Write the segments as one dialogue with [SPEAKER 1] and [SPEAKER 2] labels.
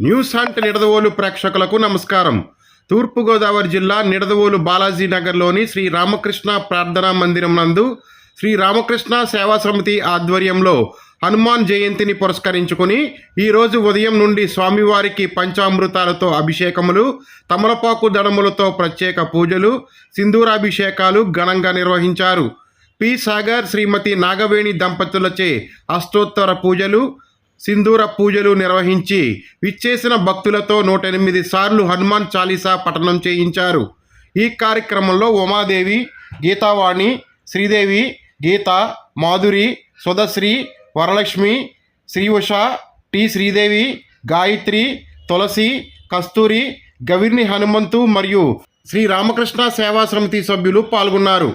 [SPEAKER 1] News hunt Nidadavolu ప్రేక్షకులకు నమస్కారం. తూర్పుగోదావరి జిల్లా నిడదవోలు బాలాజీ నగర్లోని శ్రీ రామకృష్ణ ప్రార్థనా మందిరం నందు శ్రీ రామకృష్ణ సేవా సమితి ఆధ్వర్యంలో హనుమాన్ జయంతిని పురస్కరించుకుని ఈరోజు ఉదయం నుండి స్వామివారికి పంచామృతాలతో అభిషేకములు తమలపాకు దడములతో ప్రత్యేక పూజలు సింధూరాభిషేకాలు ఘనంగా నిర్వహించారు. పి. సాగర్ శ్రీమతి నాగవేణి దంపతులచే అష్టోత్తర పూజలు సింధూర పూజలు నిర్వహించి విచ్చేసిన భక్తులతో నూట ఎనిమిది సార్లు హనుమాన్ చాలీసా పఠనం చేయించారు. ఈ కార్యక్రమంలో ఉమాదేవి గీతావాణి శ్రీదేవి గీత మాధురి సుధశ్రీ వరలక్ష్మి శ్రీ ఉష టి శ్రీదేవి గాయత్రి తులసి కస్తూరి గవిర్ని హనుమంతు మరియు శ్రీ రామకృష్ణ సేవా సమితి సభ్యులు పాల్గొన్నారు.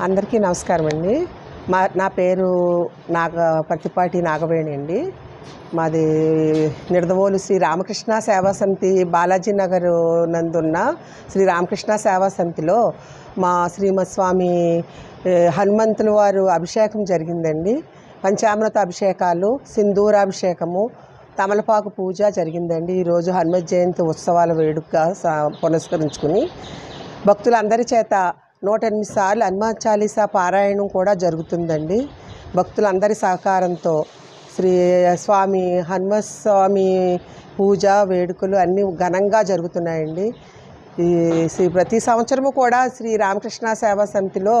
[SPEAKER 2] అందరికీ నమస్కారం అండి. మా నా పేరు నాగ పత్తిపాటి నాగవేణి అండి. మాది నిడదవోలు శ్రీ రామకృష్ణ సేవా సమితి బాలాజీ నగర్ నందున్న శ్రీ రామకృష్ణ సేవా సమితిలో మా శ్రీమత్ స్వామి హనుమంతుల వారు అభిషేకం జరిగిందండి. పంచామృత అభిషేకాలు సింధూరాభిషేకము తమలపాకు పూజ జరిగిందండి. ఈరోజు హనుమత్ జయంతి ఉత్సవాల వేడుకగా స- భక్తులందరి చేత నూట ఎనిమిది సార్లు హనుమాన్ చాలీసా పారాయణం కూడా జరుగుతుందండి. భక్తులందరి సహకారంతో శ్రీ స్వామి హనుమస్వామి పూజ వేడుకలు అన్నీ ఘనంగా జరుగుతున్నాయండి. ఈ శ్రీ ప్రతి సంవత్సరము కూడా శ్రీ రామకృష్ణ సేవా సమితిలో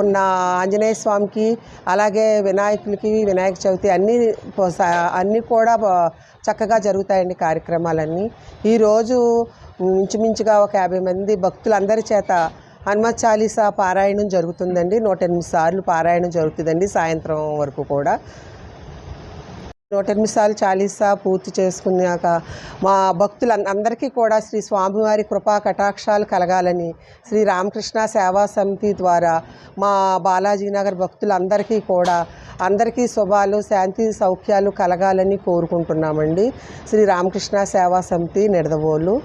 [SPEAKER 2] ఉన్న ఆంజనేయ స్వామికి అలాగే వినాయకులకి వినాయక చవితి అన్నీ అన్నీ కూడా చక్కగా జరుగుతాయండి కార్యక్రమాలన్నీ. ఈరోజు ఇంచుమించుగా ఒక యాభై మంది భక్తులందరి చేత హనుమత్ చాలీసా పారాయణం జరుగుతుందండి. నూట ఎనిమిది సార్లు పారాయణం జరుగుతుందండి సాయంత్రం వరకు కూడా. నూట ఎనిమిది సార్లు చాలీసా పూర్తి చేసుకున్నాక మా భక్తుల అందరికీ కూడా శ్రీ స్వామివారి కృపా కటాక్షాలు కలగాలని శ్రీ రామకృష్ణ సేవా సమితి ద్వారా మా బాలాజీ నగర్ భక్తులందరికీ కూడా అందరికీ శుభాలు శాంతి సౌఖ్యాలు కలగాలని కోరుకుంటున్నామండి. శ్రీ రామకృష్ణ సేవా సమితి నిడదవోలు.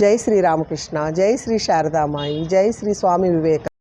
[SPEAKER 2] జై శ్రీ రామకృష్ణ జై శ్రీ శారదామాయి జై శ్రీ స్వామి వివేక